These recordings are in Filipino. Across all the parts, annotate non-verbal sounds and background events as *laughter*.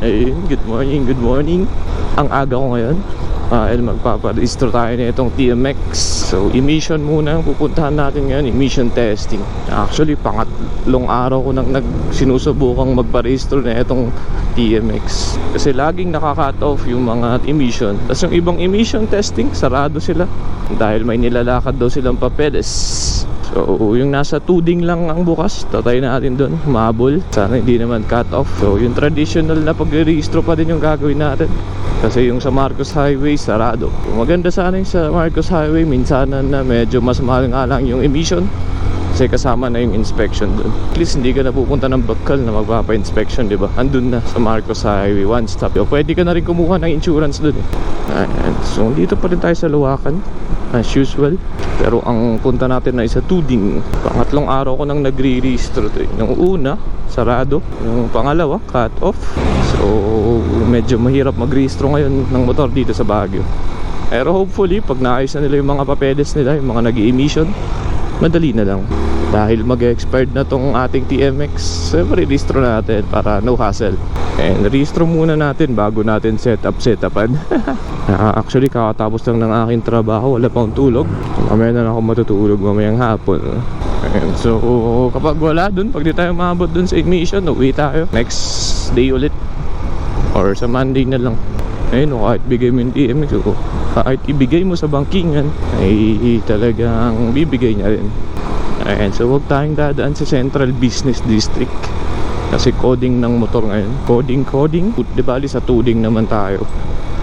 Ayun, good morning, good morning. Ang aga ko ngayon. Dahil magpaparehistro tayo na itong TMX. So, emission muna pupuntahan natin ngayon, emission testing. Actually, pangatlong araw ko nang nagsinusubukang magparehistro na itong TMX. Kasi laging nakaka-cut off yung mga emission. Tapos yung ibang emission testing, sarado sila. Dahil may nilalakad daw silang papeles. So, yung nasa tuding lang ang bukas, tatay natin doon, humabol. Sana hindi naman cut off. So, yung traditional na pag-rehistro pa din yung gagawin natin. Kasi yung sa Marcos Highway, sarado. Maganda sana yung sa Marcos Highway, minsan na medyo mas mahal nga lang yung emission. Kasi kasama na yung inspection doon. At least hindi ka na pupunta ng bakal na magpapa-inspection, di ba? Andun na sa Marcos Highway, one stop. O, pwede ka na rin kumuha ng insurance doon eh. Ayan. So, dito pa rin tayo sa Luwakan, as usual. Pero ang punta natin na isa tuding. Pangatlong araw ko nang nagre-registro to. eh. Yung una, sarado. Yung pangalawa, cut off. So, medyo mahirap mag-registro ngayon ng motor dito sa Baguio. Pero hopefully, pag naayos na nila yung mga papeles nila, yung mga nag-emission, madali na lang. Dahil mag-expired na tong ating TMX, siyempre registro natin para no hassle. And registro muna natin bago natin set up setupan. *laughs* Ah, Actually, kakatapos lang ng aking trabaho, wala pang tulog. Mamaya na ako matutulog mamayang hapon. And so, kapag wala dun, pag di tayo maabot dun sa ignition, uwi tayo. Next day ulit. Or sa Monday na lang. Ayun, o, kahit bigay mo yung TMX, o, kahit ibigay mo sa bankingan, ay talagang bibigay niya rin. Ayan, so huwag tayong dadaan sa Central Business District. Kasi coding ng motor ngayon. Coding, coding. Di bali sa tuding naman tayo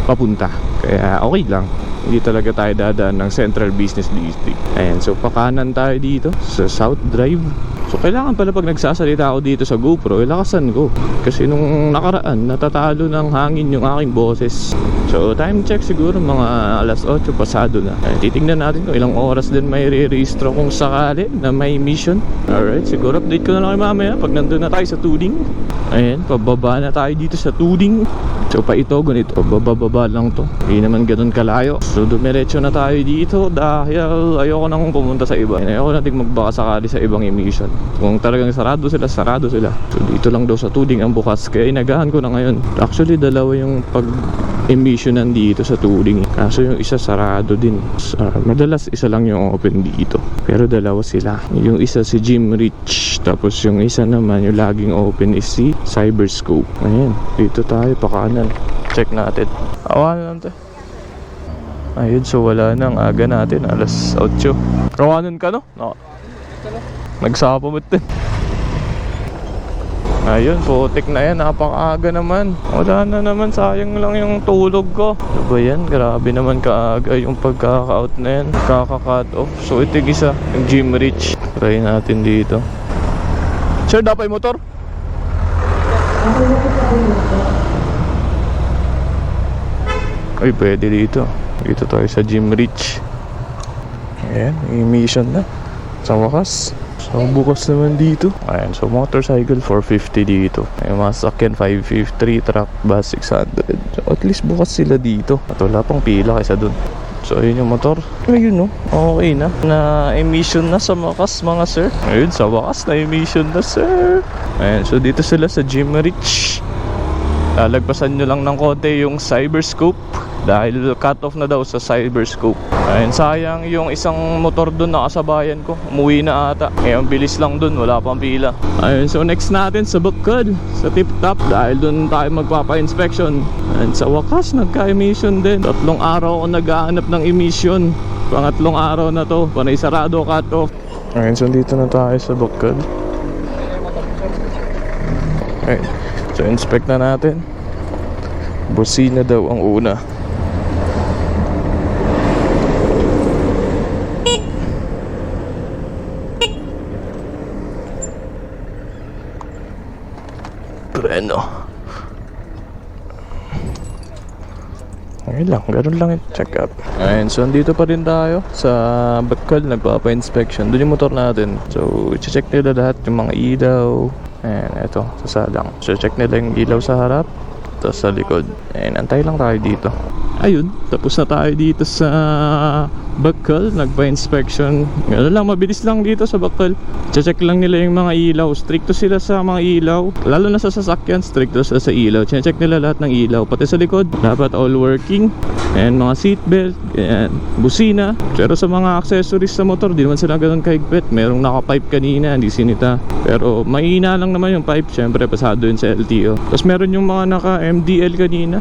papunta. Kaya okay lang. Hindi talaga tayo dadaan ng Central Business District. Ayan, so pakanan tayo dito sa South Drive. So kailangan pala pag nagsasalita ako dito sa GoPro, ilakasan ko. Kasi nung nakaraan, natatalo ng hangin yung aking boses. So time check siguro mga alas 8 pasado na. Ayan, titingnan natin kung ilang oras din may re-registro kung sakali na may mission. Alright, siguro update ko na lang kayo mamaya pag nandun na tayo sa tuding. Ayan, pababa na tayo dito sa tuding. So pa ito, ganito, bababa lang to. Hindi naman ganun kalayo. So dumiretso na tayo dito dahil ayoko nang pumunta sa iba. Ayoko nating magbaka sakali sa ibang emission. Kung talagang sarado sila, sarado sila. So dito lang daw sa tuding ang bukas. Kaya inagahan ko na ngayon. Actually, dalawa yung pag emission nandito sa tuding. Kaso yung isa sarado din. Ah, madalas isa lang yung open dito. Pero dalawa sila. Yung isa si Jim Rich. Tapos yung isa naman yung laging open is si Cyberscope. Ayan. Dito tayo pakanan. Check natin. Awanan natin. Ayun, so wala nang aga natin. Alas 8. Rawanan ka no? No. Nagsapa mo din. Ayun, putik na yan. Napakaaga naman. Wala na naman. Sayang lang yung tulog ko. Ano ba yan? Grabe naman kaaga yung pagkaka-out na yan. Kaka-cut off. So, yung isa. Yung Jim Rich. Try natin dito. Sir, dapat motor? Ay, pwede dito. Dito tayo sa Jim Rich. Ayan, emission na. Sa wakas. So, bukas naman dito. Ayan, so motorcycle 450 dito. May mga sakyan 553, truck bus 600. So, at least bukas sila dito. At wala pang pila kaysa dun. So, ayun yung motor. Ayun no, okay na. Na emission na sa wakas mga sir. Ayun, sa wakas na emission na sir. Ayan, so dito sila sa Jim Rich. Lalagpasan nyo lang ng konti yung cyberscope dahil cut off na daw sa cyberscope. Ayun, sayang yung isang motor doon na kasabayan ko. Umuwi na ata. Ngayon, bilis lang doon. Wala pang pila. Ayun, so next natin sa Bukod, sa Tip Top. Dahil doon tayo magpapa-inspection. And sa wakas, nagka-emission din. Tatlong araw ako naghahanap ng emission. Pangatlong araw na to. Panay sarado cut off. Ayun, so dito na tayo sa Bukod. Ayun. So inspect na natin. Busina daw ang una. Preno. Ayun lang, ganun lang yung check up. Ayun, so andito pa rin tayo sa Bakal, nagpapa-inspection. Doon yung motor natin. So, i-check nila lahat yung mga ilaw. Ayan, eto, sasalang. So, check nila yung ilaw sa harap. Tapos sa likod. Ayan, antay lang tayo dito. Ayun, tapos na tayo dito sa Bakal. Nagpa-inspection. Gano'n lang, mabilis lang dito sa Bakal. Check lang nila yung mga ilaw. Stricto sila sa mga ilaw. Lalo na sa sasakyan, stricto sila sa ilaw. Check nila lahat ng ilaw. Pati sa likod, dapat all working. And mga seatbelt, and busina. Pero sa mga accessories sa motor, di naman sila ganun kahigpit. Merong naka-pipe kanina, hindi sinita. Pero mahina lang naman yung pipe. Siyempre, pasado yun sa LTO. Tapos meron yung mga naka-MDL kanina.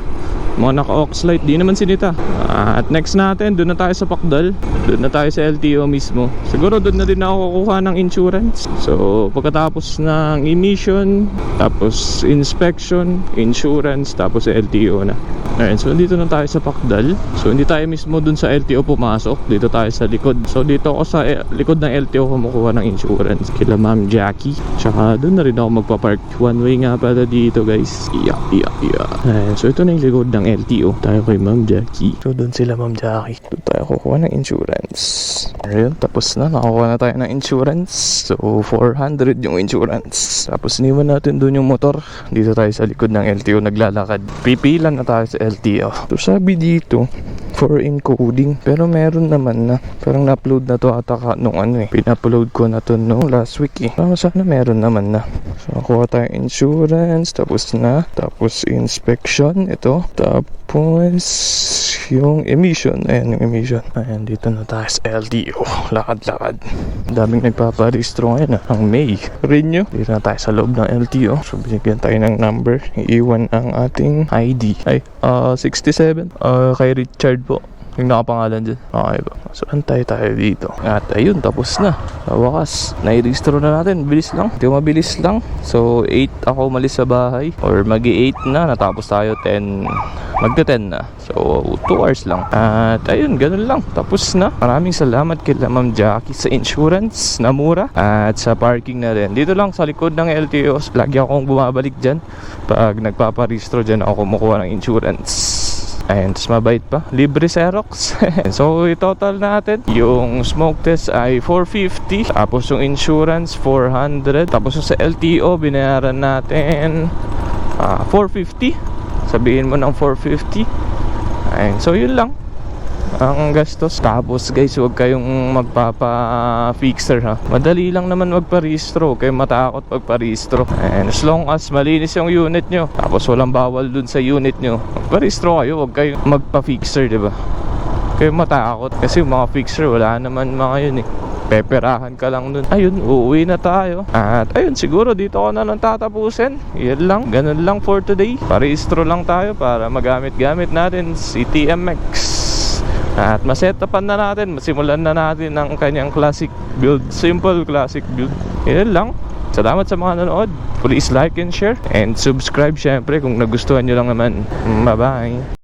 Mga naka-aux light, di naman sinita. Ah, at next natin, doon na tayo sa Pakdal. Doon na tayo sa LTO mismo. Siguro doon na din ako kukuha ng insurance. So, pagkatapos ng emission, tapos inspection, insurance, tapos LTO na. Ayun, so dito na tayo sa Pakdal. So, hindi tayo mismo doon sa LTO pumasok. Dito tayo sa likod. So, dito ako sa eh, likod ng LTO kumukuha ng insurance. Kila Ma'am Jackie. Tsaka doon na rin ako magpa-park. One way nga pala dito, guys. Iya, iya, iya. Ayun, so ito na yung likod ng LTO. Tayo kay Ma'am Jackie. So, doon sila Ma'am Jackie. Doon tayo kukuha ng insurance. Ayun, tapos na. Nakakuha na tayo ng insurance. So, 400 yung insurance. Tapos, iniwan natin doon yung motor. Dito tayo sa likod ng LTO naglalakad. Pipila na tayo sa LTO. So, sabi dito, for encoding. Pero meron naman na. Parang na-upload na to ata ka nung ano eh. Pina-upload ko na to nung last week eh. Parang sana meron naman na. So, nakuha tayo insurance. Tapos na. Tapos inspection. Ito. Tapos yung emission. Ayan yung emission. Ayan dito na tayo sa LTO. Lakad-lakad. Daming nagpaparehistro ngayon ah. Ang May. Renew. Dito na tayo sa loob ng LTO. So binigyan tayo ng number. Iiwan ang ating ID. Ay, ah 67. Ah, kay Richard po. Yung nakapangalan dyan. Okay ba? So, antay tayo dito. At ayun, tapos na. Sa wakas, nai-registro na natin. Bilis lang. Hindi mabilis lang. So, 8 ako umalis sa bahay. Or magi 8 na. Natapos tayo 10. Magta 10 na. So, 2 hours lang. At ayun, ganun lang. Tapos na. Maraming salamat kay Ma'am Jackie sa insurance na mura. At sa parking na rin. Dito lang sa likod ng LTO. Lagi akong bumabalik dyan. Pag nagpaparehistro dyan ako kumukuha ng insurance. Ayun, tapos mabait pa. Libre Xerox. *laughs* so, i-total natin. Yung smoke test ay 450. Tapos yung insurance, 400. Tapos yung sa LTO, binayaran natin ah, 450. Sabihin mo ng 450. Ayun, so yun lang ang gastos. Tapos guys, huwag kayong magpapa-fixer ha. Madali lang naman magparehistro. Kayong matakot magparehistro. And as long as malinis yung unit nyo, tapos walang bawal dun sa unit nyo, magparehistro kayo. Huwag kayong magpa-fixer, di ba? Huwag kayong matakot. Kasi mga fixer, wala naman mga yun eh peperahan ka lang nun. Ayun, uuwi na tayo. At ayun, siguro dito ko na lang tatapusin. Yan lang, ganun lang for today. Parehistro lang tayo para magamit-gamit natin si TMX. At masetapan na natin, masimulan na natin ang kanyang classic build. Simple classic build. Yan lang. Salamat sa mga nanood. Please like and share. And subscribe syempre kung nagustuhan nyo lang naman. Bye-bye.